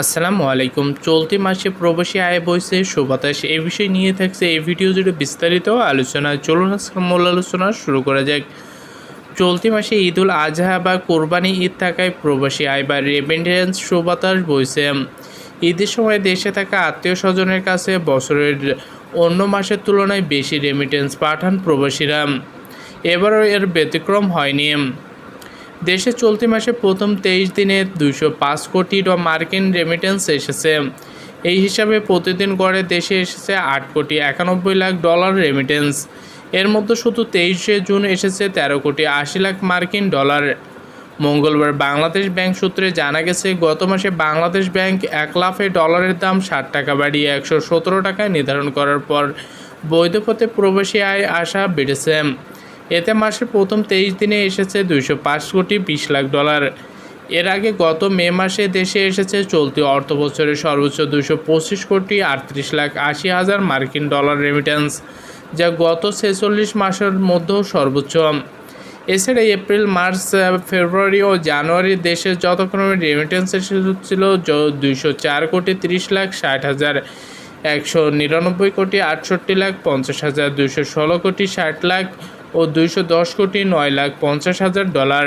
আসসালামু আলাইকুম। চলতি মাসে প্রবাসী আয় বইছে, সুবাতাস এই বিষয় নিয়ে থাকছে এই ভিডিও জুড়ে বিস্তারিত আলোচনা। চলুন আজকের মূল আলোচনা শুরু করা যাক। চলতি মাসে ঈদুল আজহা বা কোরবানি ঈদ থাকায় প্রবাসী আয় বা রেমিটেন্স সুবাতাস বইছে। ঈদের সময় দেশে থাকা আত্মীয় স্বজনের কাছে বছরের অন্য মাসের তুলনায় বেশি রেমিটেন্স পাঠান প্রবাসীরা। এবারও এর ব্যতিক্রম হয়নি। দেশে চলতি মাসে প্রথম তেইশ দিনে দুশো পাঁচ কোটি মার্কিন রেমিটেন্স এসেছে। এই হিসাবে প্রতিদিন গড়ে দেশে এসেছে আট কোটি একানব্বই লাখ ডলার রেমিটেন্স এর মধ্যে শুধু তেইশে জুন এসেছে তেরো কোটি আশি লাখ মার্কিন ডলার। মঙ্গলবার বাংলাদেশ ব্যাংক সূত্রে জানা গেছে, গত মাসে বাংলাদেশ ব্যাংক এক লাফে ডলারের দাম ষাট টাকা বাড়িয়ে একশো সতেরো টাকায় নির্ধারণ করার পর বৈধ পথে প্রবাসী আয় আসা বেড়েছে। এতে মাসের প্রথম তেইশ দিনে এসেছে দুইশো পাঁচ কোটি বিশ লাখ ডলার। এর আগে গত মে মাসে দেশে এসেছে চলতি অর্থ বছরের সর্বোচ্চ দুশো পঁচিশ কোটি আটত্রিশ লাখ আশি হাজার মার্কিন ডলার রেমিটেন্স যা গত ছেচল্লিশ মাসের মধ্যেও সর্বোচ্চ। এছাড়া এপ্রিল, মার্চ, ফেব্রুয়ারি ও জানুয়ারি দেশের যথাক্রমে রেমিটেন্স এসেছিল দুইশো চার কোটি তিরিশ লাখ ষাট হাজার একশো নিরানব্বই কোটি আটষট্টি লাখ পঞ্চাশ হাজার দুইশো ষোলো কোটি ষাট লাখ ও দুইশো দশ কোটি নয় লাখ পঞ্চাশ হাজার ডলার।